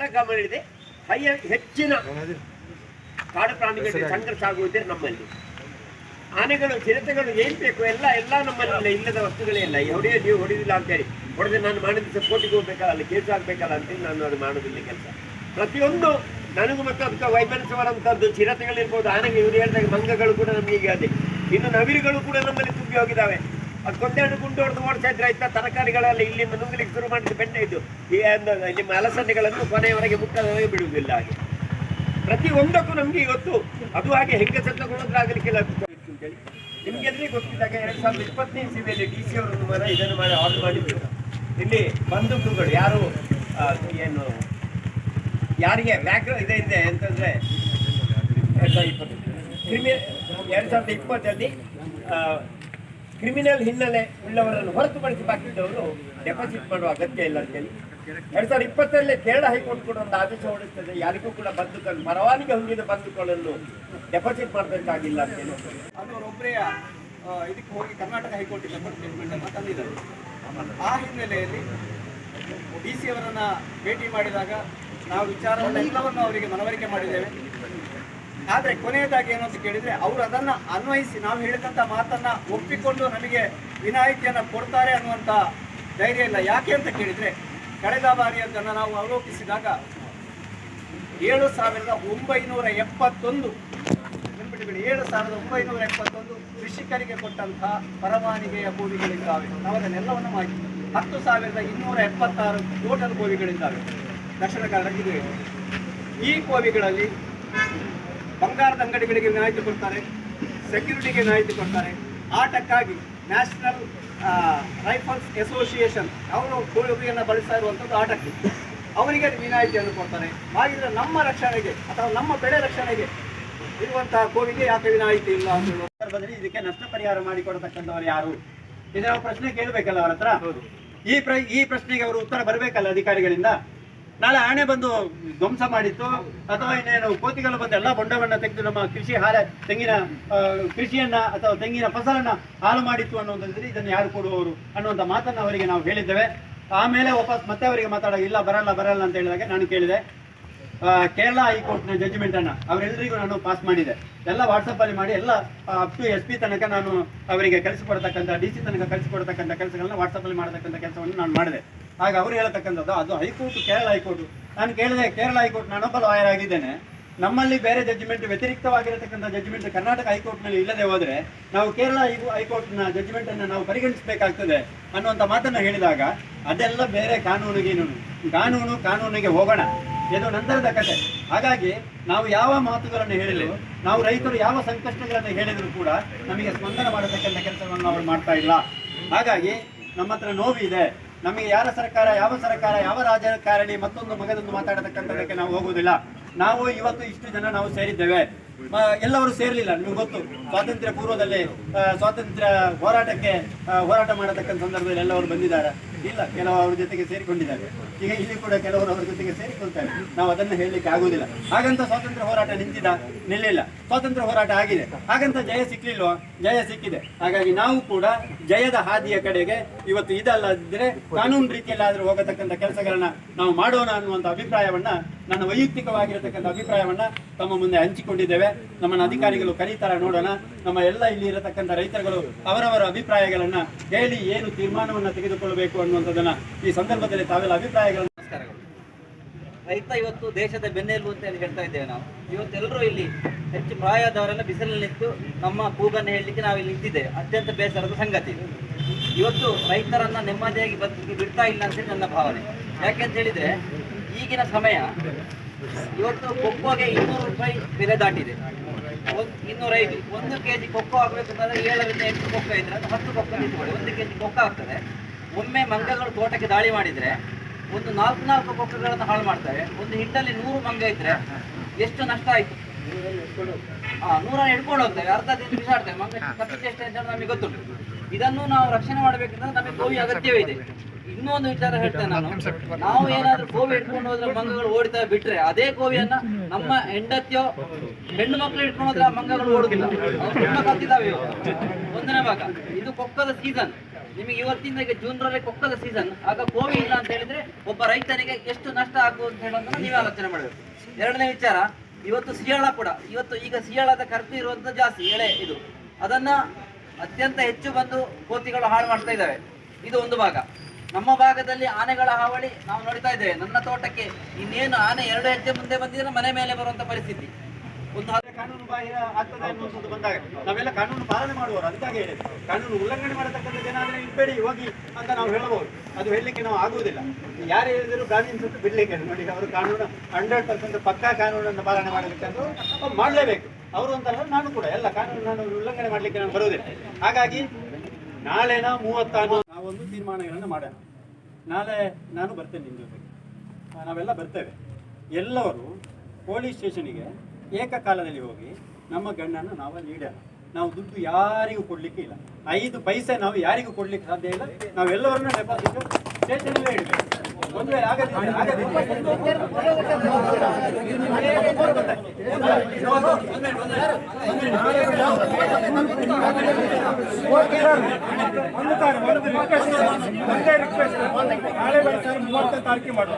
ಎಲ್ಲ ಗಮನ ಇದೆ ಹೈಯ ಹೆಚ್ಚಿನ ಕಾಡು ಪ್ರಾಣಿಗಳಿಗೆ ಸಂಘರ್ಷ ಆಗುವುದೇ ನಮ್ಮಲ್ಲಿ. ಆನೆಗಳು ಚಿರತೆಗಳು ಏನ್ ಬೇಕು ಎಲ್ಲ ಎಲ್ಲ ನಮ್ಮಲ್ಲಿ ಇಲ್ಲ, ಇಲ್ಲದ ವಸ್ತುಗಳೇ ಇಲ್ಲ. ಹೊಡೆಯ ನೀವು ಹೊಡೆದಿಲ್ಲ ಅಂತೇಳಿ. ಹೊಡೆದ್ರೆ ನಾನು ಮಾಡಿದ ದಿವಸ ಕೋರ್ಟಿಗೆ ಹೋಗ್ಬೇಕಲ್ಲ ಅಲ್ಲಿ ಕೇಸ್ ಆಗ್ಬೇಕಲ್ಲ ಅಂತೇಳಿ ನಾನು ಅದು ಮಾಡೋದಿಲ್ಲ ಕೆಲಸ. ಪ್ರತಿಯೊಂದು ನನಗೂ ಮತ್ತು ಅದಕ್ಕೆ ವೈಮನಸ್ಸವರಂಥದ್ದು ಚಿರತೆಗಳಿರ್ಬೋದು ಆನೆಗೆ ಇವರು ಹೇಳಿದಾಗ ಮಂಗಗಳು ಕೂಡ ನಮಗೆ ಈಗ ಅದೇ. ಇನ್ನು ನವಿರುಗಳು ಕೂಡ ನಮ್ಮಲ್ಲಿ ತುಂಬಿ ಹೋಗಿದ್ದಾವೆ. ಅದು ಕೊಂದೆರಡು ಗುಂಡು ಹೊಡೆದು ಓಡಿಸ್ತಾ ಇದ್ರೆ ಆಯ್ತಾ? ತರಕಾರಿಗಳೆಲ್ಲ ಇಲ್ಲಿಂದ ನುಂಗ್ಲಿಕ್ಕೆ ಶುರು ಮಾಡಿದ ಬೆಣ್ಣೆ ಇದು. ಈ ನಿಮ್ಮ ಅಲಸಂದೆಗಳನ್ನು ಕೊನೆಯವರೆಗೆ ಮುಟ್ಟದವರೆಗೆ ಬಿಡುವುದಿಲ್ಲ ಹಾಗೆ. ಪ್ರತಿ ಒಂದಕ್ಕೂ ನಮ್ಗೆ ಇವತ್ತು ಅದು ಹಾಗೆ ಹೆಂಗೆ ಹೆಂಗಸತ್ತಗೊಳ್ಳೋದ್ರಾಗಲಿಕ್ಕೆಲ್ಲ ಅಂತೇಳಿ. ನಿಮ್ಗೆ ಎದುರಿಗೆ ಗೊತ್ತಿದ್ದಾಗ ಎರಡ್ ಸಾವಿರದ ಇಪ್ಪತ್ತನೇ ಇಸವಿಯಲ್ಲಿ ಡಿ ಸಿ ಅವರನ್ನು ಮರ ಇದನ್ನು ಮಾಡಿ ಆರ್ಡರ್ ಮಾಡಿದ್ರು. ಇಲ್ಲಿ ಬಂದೂಕುಗಳು ಯಾರು ಏನು, ಯಾರಿಗೆ ವ್ಯಾಕ್ರ ಇದೆ ಇದೆ ಅಂತಂದ್ರೆ ಎರಡ್ ಸಾವಿರದ ಇಪ್ಪತ್ತು ಕ್ರಿಮಿ ಸಾವಿರದ ಇಪ್ಪತ್ತಲ್ಲಿ ಕ್ರಿಮಿನಲ್ ಹಿನ್ನೆಲೆ ಉಳ್ಳವರನ್ನು ಹೊರತುಪಡಿಸಿ ಬಾಕಿದ್ದವರು ಡೆಪಾಸಿಟ್ ಮಾಡುವ ಅಗತ್ಯ ಇಲ್ಲ ಅಂತೇಳಿ ಎರಡ್ ಸಾವಿರದ ಇಪ್ಪತ್ತರಲ್ಲಿ ಕೇರಳ ಹೈಕೋರ್ಟ್ ಕೂಡ ಒಂದು ಆದೇಶ ಹೊರಡಿಸ್ತದೆ ಯಾರಿಗೂ ಕೂಡ ಬಂದೂಕನ್ನು ಪರವಾನಿಗೆ ಹೊಂದಿದ ಬಂದುಕೊಳ್ಳಲು ಡೆಪಾಸಿಟ್ ಮಾಡಬೇಕಾಗಿಲ್ಲ ಅಂತೇಳಿ ಅದು ಅವರೊಬ್ಬರೇ ಇದಕ್ಕೆ ಹೋಗಿ ಕರ್ನಾಟಕ ಹೈಕೋರ್ಟ್ ಸ್ಟೇಟ್ಮೆಂಟ್ ತಂದಿದ್ದಾರೆ. ಆ ಹಿನ್ನೆಲೆಯಲ್ಲಿ ಡಿ ಸಿ ಅವರನ್ನ ಭೇಟಿ ಮಾಡಿದಾಗ ನಾವು ವಿಚಾರವನ್ನೆಲ್ಲವನ್ನು ಅವರಿಗೆ ಮನವರಿಕೆ ಮಾಡಿದ್ದೇವೆ. ಆದರೆ ಕೊನೆಯದಾಗಿ ಏನು ಅಂತ ಕೇಳಿದ್ರೆ ಅವರು ಅದನ್ನ ಅನ್ವಯಿಸಿ ನಾವು ಹೇಳಿದಂಥ ಮಾತನ್ನ ಒಪ್ಪಿಕೊಂಡು ನಮಗೆ ವಿನಾಯಿತಿಯನ್ನು ಕೊಡ್ತಾರೆ ಅನ್ನುವಂಥ ಧೈರ್ಯ ಇಲ್ಲ. ಯಾಕೆ ಅಂತ ಕೇಳಿದ್ರೆ ಕಳೆದ ಬಾರಿ ಅದನ್ನು ನಾವು ಅವಲೋಕಿಸಿದಾಗ ಏಳು ಸಾವಿರದ ಒಂಬೈನೂರ ಎಪ್ಪತ್ತೊಂದು ಏಳು ಸಾವಿರದ ಒಂಬೈನೂರ ಎಪ್ಪತ್ತೊಂದು ಕೃಷಿಕರಿಗೆ ಕೊಟ್ಟಂತಹ ಪರವಾನಿಗೆಯ ಭೂಮಿಗಳಿದ್ದಾವೆ ನಾವು ಅದನ್ನೆಲ್ಲವನ್ನು ಮಾಡಿ ಹತ್ತು ಸಾವಿರದ ಇನ್ನೂರ ಎಪ್ಪತ್ತಾರು ಟೋಟಲ್ ಗೋವಿಗಳಿದ್ದಾವೆ ದಕ್ಷಿಣ ಕನ್ನಡ ಇದು ಈ ಕೋವಿಗಳಲ್ಲಿ ಬಂಗಾರದ ಅಂಗಡಿಗಳಿಗೆ ವಿನಾಯಿತಿ ಕೊಡ್ತಾರೆ ಸೆಕ್ಯೂರಿಟಿಗೆ ವಿನಾಯಿತಿ ಕೊಡ್ತಾರೆ ಆಟಕ್ಕಾಗಿ ನ್ಯಾಷನಲ್ ರೈಫಲ್ಸ್ ಅಸೋಸಿಯೇಷನ್ ಅವರು ಕೋಳಿಯನ್ನು ಬಳಸ್ತಾ ಇರುವಂಥದ್ದು ಆಟಕ್ಕೆ. ಅವರಿಗೆ ವಿನಾಯಿತಿಯನ್ನು ಕೊಡ್ತಾರೆ. ಹಾಗಿದ್ರೆ ನಮ್ಮ ರಕ್ಷಣೆಗೆ ಅಥವಾ ನಮ್ಮ ಬೆಳೆ ರಕ್ಷಣೆಗೆ ಇರುವಂತಹ ಕೋವಿಗೆ ಯಾಕೆ ವಿನಾಯಿತಿ ಇಲ್ಲ ಅಂತ ಹೇಳುವ ಸಂದರ್ಭದಲ್ಲಿ ಇದಕ್ಕೆ ನಷ್ಟ ಪರಿಹಾರ ಮಾಡಿಕೊಡತಕ್ಕಂಥವ್ರು ಯಾರು? ಇದು ನಾವು ಪ್ರಶ್ನೆ ಕೇಳಬೇಕಲ್ಲ ಅವರ ಹತ್ರ? ಈ ಪ್ರ ಈ ಪ್ರಶ್ನೆಗೆ ಅವರು ಉತ್ತರ ಬರಬೇಕಲ್ಲ ಅಧಿಕಾರಿಗಳಿಂದ? ನಾಳೆ ಆಣೆ ಬಂದು ಧ್ವಂಸ ಮಾಡಿತ್ತು, ಅಥವಾ ಇನ್ನೇನು ಕೋತಿಗಳು ಬಂದು ಎಲ್ಲ ಬೊಂಡವನ್ನ ತೆಗೆದು ನಮ್ಮ ಕೃಷಿ ಹಾಲೆ ತೆಂಗಿನ ಕೃಷಿಯನ್ನ ಅಥವಾ ತೆಂಗಿನ ಫಸಲನ್ನ ಹಾಳು ಮಾಡಿತ್ತು ಅನ್ನುವಂಥದ್ದರೆ ಇದನ್ನು ಯಾರು ಕೊಡುವವರು ಅನ್ನುವಂಥ ಮಾತನ್ನು ಅವರಿಗೆ ನಾವು ಹೇಳಿದ್ದೇವೆ. ಆಮೇಲೆ ವಾಪಸ್ ಮತ್ತೆ ಅವರಿಗೆ ಮಾತಾಡೋ ಇಲ್ಲ ಬರಲ್ಲ ಬರಲ್ಲ ಅಂತ ಹೇಳಿದಾಗ ನಾನು ಕೇಳಿದೆ. ಕೇರಳ ಹೈಕೋರ್ಟ್ನ ಜಡ್ಜ್ಮೆಂಟ್ ಅನ್ನ ಅವರೆಲ್ಲರಿಗೂ ನಾನು ಪಾಸ್ ಮಾಡಿದೆ. ಎಲ್ಲ ವಾಟ್ಸಪ್ಪಲ್ಲಿ ಮಾಡಿ ಎಲ್ಲ ಅಪ್ ಟು ಎಸ್ ಪಿ ತನಕ ನಾನು ಅವರಿಗೆ ಕಳಿಸಿಕೊಡ್ತಕ್ಕಂಥ ಡಿ ಸಿ ತನಕ ಕಳಿಸಿಕೊಡ್ತಕ್ಕಂಥ ಕೆಲಸಗಳನ್ನ ವಾಟ್ಸಪ್ಪಲ್ಲಿ ಮಾಡತಕ್ಕಂಥ ಕೆಲಸವನ್ನು ನಾನು ಮಾಡಿದೆ. ಆಗ ಅವರು ಹೇಳತಕ್ಕಂಥದ್ದು, ಅದು ಹೈಕೋರ್ಟ್, ಕೇರಳ ಹೈಕೋರ್ಟ್. ನಾನು ಕೇಳಿದೆ, ಕೇರಳ ಹೈಕೋರ್ಟ್ ನಾನೊಬ್ಬ ಲಾಯರ್ ಆಗಿದ್ದೇನೆ. ನಮ್ಮಲ್ಲಿ ಬೇರೆ ಜಡ್ಜ್ಮೆಂಟ್ ವ್ಯತಿರಿಕ್ತವಾಗಿರತಕ್ಕಂಥ ಜಡ್ಜ್ಮೆಂಟ್ ಕರ್ನಾಟಕ ಹೈಕೋರ್ಟ್ನಲ್ಲಿ ಇಲ್ಲದೆ ಹೋದರೆ, ನಾವು ಕೇರಳ ಹೈಕೋರ್ಟ್ನ ಜಡ್ಜ್ಮೆಂಟ್ ಅನ್ನು ನಾವು ಪರಿಗಣಿಸಬೇಕಾಗ್ತದೆ ಅನ್ನುವಂಥ ಮಾತನ್ನು ಹೇಳಿದಾಗ, ಅದೆಲ್ಲ ಬೇರೆ ಕಾನೂನಿಗೇನು ಕಾನೂನು ಕಾನೂನಿಗೆ ಹೋಗೋಣ. ಇದು ನಂತರದ ಕತೆ. ಹಾಗಾಗಿ ನಾವು ಯಾವ ಮಾತುಗಳನ್ನು ಹೇಳಿದ್ರು, ನಾವು ರೈತರು ಯಾವ ಸಂಕಷ್ಟಗಳನ್ನು ಹೇಳಿದರೂ ಕೂಡ ನಮಗೆ ಸ್ಪಂದನ ಮಾಡತಕ್ಕಂಥ ಕೆಲಸವನ್ನು ಅವರು ಮಾಡ್ತಾ ಇಲ್ಲ. ಹಾಗಾಗಿ ನಮ್ಮ ಹತ್ರ ನೋವಿದೆ. ನಮಗೆ ಯಾರ ಸರ್ಕಾರ ಯಾವ ಸರ್ಕಾರ ಯಾವ ರಾಜಕಾರಣಿ ಮತ್ತೊಂದು ಮಗದೊಂದು ಮಾತಾಡತಕ್ಕಂಥದಕ್ಕೆ ನಾವು ಹೋಗುವುದಿಲ್ಲ. ನಾವು ಇವತ್ತು ಇಷ್ಟು ಜನ ನಾವು ಸೇರಿದ್ದೇವೆ. ಎಲ್ಲರೂ ಸೇರಲಿಲ್ಲ, ನಿಮಗೆ ಗೊತ್ತು. ಸ್ವಾತಂತ್ರ್ಯ ಪೂರ್ವದಲ್ಲಿ ಸ್ವಾತಂತ್ರ್ಯ ಹೋರಾಟಕ್ಕೆ ಹೋರಾಟ ಮಾಡತಕ್ಕಂಥ ಸಂದರ್ಭದಲ್ಲಿ ಎಲ್ಲವರು ಬಂದಿದ್ದಾರೆ. ಇಲ್ಲ, ಕೆಲವು ಅವ್ರ ಜೊತೆಗೆ ಸೇರಿಕೊಂಡಿದ್ದಾರೆ. ಈಗ ಇಲ್ಲಿ ಕೂಡ ಕೆಲವರು ಅವರ ಜೊತೆಗೆ ಸೇರಿಕೊಳ್ತಾರೆ. ನಾವು ಅದನ್ನು ಹೇಳಲಿಕ್ಕೆ ಆಗುವುದಿಲ್ಲ. ಹಾಗಂತ ಸ್ವಾತಂತ್ರ್ಯ ಹೋರಾಟ ನಿಂತಿದ, ನಿಲ್ಲಿಲ್ಲ. ಸ್ವಾತಂತ್ರ್ಯ ಹೋರಾಟ ಆಗಿದೆ. ಹಾಗಂತ ಜಯ ಸಿಕ್ಲಿಲ್ವಾ? ಜಯ ಸಿಕ್ಕಿದೆ. ಹಾಗಾಗಿ ನಾವು ಕೂಡ ಜಯದ ಹಾದಿಯ ಕಡೆಗೆ ಇವತ್ತು ಇದಲ್ಲದಿದ್ರೆ ಕಾನೂನು ರೀತಿಯಲ್ಲಾದರೂ ಹೋಗತಕ್ಕಂಥ ಕೆಲಸಗಳನ್ನ ನಾವು ಮಾಡೋಣ ಅನ್ನುವಂಥ ಅಭಿಪ್ರಾಯವನ್ನ ನನ್ನ ವೈಯಕ್ತಿಕವಾಗಿರತಕ್ಕಂಥ ಅಭಿಪ್ರಾಯವನ್ನ ತಮ್ಮ ಮುಂದೆ ಹಂಚಿಕೊಂಡಿದ್ದೇವೆ. ನಮ್ಮನ್ನ ಅಧಿಕಾರಿಗಳು ಕರೀತಾರ ನೋಡೋಣ. ನಮ್ಮ ಎಲ್ಲ ಇಲ್ಲಿ ಇರತಕ್ಕಂಥ ರೈತರುಗಳು ಅವರವರ ಅಭಿಪ್ರಾಯಗಳನ್ನ ಹೇಳಿ ಏನು ತೀರ್ಮಾನವನ್ನ ತೆಗೆದುಕೊಳ್ಳಬೇಕು ಅನ್ನುವಂಥದ್ದನ್ನ ಈ ಸಂದರ್ಭದಲ್ಲಿ ತಾವೆಲ್ಲ ಅಭಿಪ್ರಾಯಗಳನ್ನು ರೈತ ಇವತ್ತು ದೇಶದ ಬೆನ್ನೆಲುಬು ಅಂತ ಹೇಳಿ ಹೇಳ್ತಾ ಇದ್ದೇವೆ ನಾವು. ಇವತ್ತೆಲ್ಲರೂ ಇಲ್ಲಿ ಹೆಚ್ಚು ಪ್ರಾಯದವರೆಲ್ಲ ಬಿಸಿಲಲ್ಲಿ ನಿಂತು ನಮ್ಮ ಕೂಗನ್ನು ಹೇಳಲಿಕ್ಕೆ ನಾವು ಇಲ್ಲಿ ನಿಂತಿದ್ದೇವೆ. ಅತ್ಯಂತ ಬೇಸರದ ಸಂಗತಿ ಇವತ್ತು ರೈತರನ್ನ ನೆಮ್ಮದಿಯಾಗಿ ಬದುಕಿ ಬಿಡ್ತಾ ಇಲ್ಲ ಅಂತೇಳಿ ನನ್ನ ಭಾವನೆ. ಯಾಕೆ ಅಂತ ಹೇಳಿದ್ರೆ ಈಗಿನ ಸಮಯ ಇವತ್ತು ಕೊಕ್ಕೋಗೆ ಇನ್ನೂರು ರೂಪಾಯಿ ಬೆಲೆ ದಾಟಿದೆ. ಇನ್ನೂರೈದು. ಒಂದು ಕೆ ಜಿ ಕೊಕ್ಕೋ ಆಗಬೇಕಂತಂದ್ರೆ ಏಳರಿಂದ ಎಂಟು ಕೊಕ್ಕೋ ಇದ್ರೆ ಅದು ಹತ್ತು ಕೊಕ್ಕ ನಿಂತ್ಕೊಳ್ಳಿ. ಒಂದು ಕೆ ಜಿ ಕೊಕ್ಕ ಆಗ್ತದೆ. ಒಮ್ಮೆ ಮಂಗಗಳು ತೋಟಕ್ಕೆ ದಾಳಿ ಮಾಡಿದ್ರೆ ಒಂದು ನಾಲ್ಕು ನಾಲ್ಕು ಕೊಕ್ಕಗಳನ್ನು ಹಾಳು ಮಾಡ್ತಾರೆ. ಒಂದು ಹಿಟ್ಟಲ್ಲಿ ನೂರು ಮಂಗ ಇದ್ರೆ ಎಷ್ಟು ನಷ್ಟ ಆಯ್ತು? ಇಟ್ಕೊಂಡು ಹಿಡ್ಕೊಂಡು ಹೋಗ್ತವೆ ಅರ್ಧ ದಿನ ಬಿಸಾಡ್ತವೆ ಮಂಗ ಎಷ್ಟು ಅಂತ ನಮಗೆ ಗೊತ್ತುಂಟು. ಇದನ್ನು ನಾವು ರಕ್ಷಣೆ ಮಾಡಬೇಕಂದ್ರೆ ನಮಗೆ ಗೋವಿ ಅಗತ್ಯವೇ ಇದೆ. ಇನ್ನೊಂದು ವಿಚಾರ ಹೇಳ್ತೇನೆ ನಾನು. ನಾವು ಏನಾದ್ರೂ ಗೋವಿ ಇಟ್ಕೊಂಡು ಹೋದ್ರೆ ಮಂಗಗಳು ಓಡಿತಾ ಬಿಟ್ರೆ ಅದೇ ಗೋವಿಯನ್ನ ನಮ್ಮ ಹೆಂಡತಿಯೋ ಹೆಣ್ಣು ಮಕ್ಕಳು ಇಟ್ಕೊಂಡು ಹೋದ್ರೆ ಆ ಮಂಗಗಳು ಓಡುದಿಲ್ಲ ತುಂಬ ಕಲ್ತಿದ್ದಾವೆ ಒಂದನೇ ಭಾಗ. ಇದು ಕೊಕ್ಕದ ಸೀಸನ್. ನಿಮಗೆ ಇವತ್ತಿಂದ ಜೂನ್ ರಲ್ಲಿ ಕೊಕ್ಕದ ಸೀಸನ್. ಆಗ ಕೋವಿ ಇಲ್ಲ ಅಂತ ಹೇಳಿದ್ರೆ ಒಬ್ಬ ರೈತನಿಗೆ ಎಷ್ಟು ನಷ್ಟ ಆಗುವುದು ಅಂತ ಹೇಳೋದನ್ನ ನೀವೇ ಆಲೋಚನೆ ಮಾಡಬೇಕು. ಎರಡನೇ ವಿಚಾರ ಇವತ್ತು ಸಿಯಾಳ ಕೂಡ. ಇವತ್ತು ಈಗ ಸಿಯಾಳದ ಖರ್ಚು ಇರುವಂತ ಜಾಸ್ತಿ, ಎಳೆ ಇದು. ಅದನ್ನ ಅತ್ಯಂತ ಹೆಚ್ಚು ಬಂದು ಕೋತಿಗಳು ಹಾಳು ಮಾಡ್ತಾ ಇದ್ದಾವೆ. ಇದು ಒಂದು ಭಾಗ. ನಮ್ಮ ಭಾಗದಲ್ಲಿ ಆನೆಗಳ ಹಾವಳಿ ನಾವು ನೋಡ್ತಾ ಇದ್ದೇವೆ. ನನ್ನ ತೋಟಕ್ಕೆ ಇನ್ನೇನು ಆನೆ ಎರಡು ಹೆಜ್ಜೆ ಮುಂದೆ ಬಂದಿದ್ರೆ ಮನೆ ಮೇಲೆ ಬರುವಂತ ಪರಿಸ್ಥಿತಿ. ಒಂದು ಕಾನೂನು ಬಾಹಿರ ಆಗ್ತದೆ ಅನ್ನುವಂಥದ್ದು ಬಂದಾಗ ನಾವೆಲ್ಲ ಕಾನೂನು ಪಾಲನೆ ಮಾಡುವವರು, ಅದಕ್ಕಾಗಿ ಹೇಳಿದ್ರು ಕಾನೂನು ಉಲ್ಲಂಘನೆ ಮಾಡತಕ್ಕಂಥ ಜನ ಆದರೆ ಇಬ್ಬೇಡಿ ಹೋಗಿ ಅಂತ ನಾವು ಹೇಳಬಹುದು. ಅದು ಹೇಳಲಿಕ್ಕೆ ನಾವು ಆಗುವುದಿಲ್ಲ. ಯಾರು ಹೇಳಿದ್ರು ಗಾಂಧಿ ಸುತ್ತು ಬಿಡ್ಲಿಕ್ಕೆ ನೋಡಿ, ಅವರು ಕಾನೂನು ಹಂಡ್ರೆಡ್ ಪರ್ಸೆಂಟ್ ಪಕ್ಕಾ ಕಾನೂನನ್ನು ಪಾಲನೆ ಅಂತ ಅವ್ರು ಮಾಡಲೇಬೇಕು. ಅವರು ಅಂತಲ್ಲ ನಾನು ಕೂಡ. ಎಲ್ಲ ಕಾನೂನು ನಾನು ಉಲ್ಲಂಘನೆ ಮಾಡಲಿಕ್ಕೆ ನಾನು ಬರುವುದಿಲ್ಲ. ಹಾಗಾಗಿ ನಾಳೆನ ಮೂವತ್ತಾರು ನಾವೊಂದು ತೀರ್ಮಾನಗಳನ್ನು ಮಾಡೋಣ. ನಾಳೆ ನಾನು ಬರ್ತೇನೆ ನಿಮ್ಮ ಜೊತೆಗೆ. ನಾವೆಲ್ಲ ಬರ್ತೇವೆ. ಎಲ್ಲವರು ಪೊಲೀಸ್ ಸ್ಟೇಷನಿಗೆ ಏಕಕಾಲದಲ್ಲಿ ಹೋಗಿ ನಮ್ಮ ಗಂಡನ ನಾವು ನೀಡೋಣ ನಾವು ದುಡ್ಡು ಯಾರಿಗೂ ಕೊಡ್ಲಿಕ್ಕೆ ಇಲ್ಲ ಐದು ಪೈಸೆ ನಾವು ಯಾರಿಗೂ ಕೊಡ್ಲಿಕ್ಕೆ ಸಾಧ್ಯ ಇಲ್ಲ ನಾವೆಲ್ಲವರನ್ನ ಡೆಪಾಸಿಟ್ ಸ್ಟೇಷನಲ್ಲೇ ಇಡಬೇಕು ಒಂದು ವೇಳೆ ಮಾಡುವ